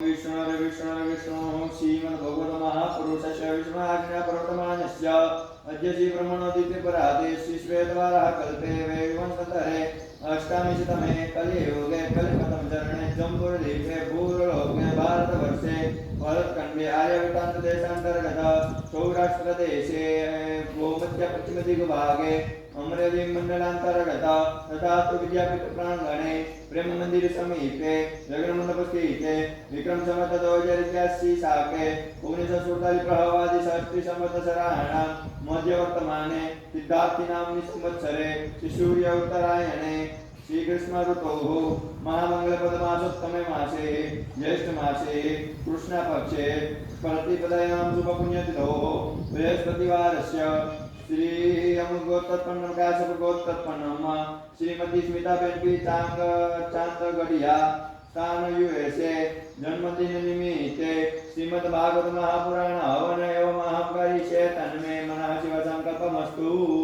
વિષ્ણુર વિષ્ણુર વિષ્ણુ શ્રીમદ ભગવત મહાપુરુષ વિષ્ણુ આજ્ઞા પ્રવર્તમાનસ્ય અદ્યજી બ્રહ્મણોદિત્ય પરાદે શિશ્વે દ્વારા કલ્પે વૈવંતરે અષ્ટામી તમે કલિયુગે કલિપતમ ચરણે જંબુર લીપે ભૂરલોક चरणे जम्बुर्दीपे भूर्लोके भारतवर्षे भरतखण्डे आर्यवृत्तान्तदेशान्तर्गत सौराष्ट्रदेशे भूमध्यपश्चिमदिग्भागे अमरेली मण्डलान्तर्गत तथा तु विद्यापीठप्राङ्गणे प्रेममन्दिरसमीपे जगन्मण्डपस्थिते विक्रम संवत दो हजार इक्यासी साके ओगनीसो सुड़तालीस प्रहवादी सहस्त्री संवत्सराणां मध्यवर्तमाने सिद्धार्थिनाम्नि संवत्सरे श्रीसूर्य उत्तरायणे કૃષ્ણ ઋતુ મહામંગલ પદમાં સપ્તમે માસે જ્યેષ્ઠ માસે કૃષ્ણ પક્ષે જન્મદિન નિમિત્તે શ્રીમદ ભાગવત મહાપુરાણ હવન એવ મહાપકારી છે તન્મે મનઃ શિવ સંકલ્પમસ્તુ.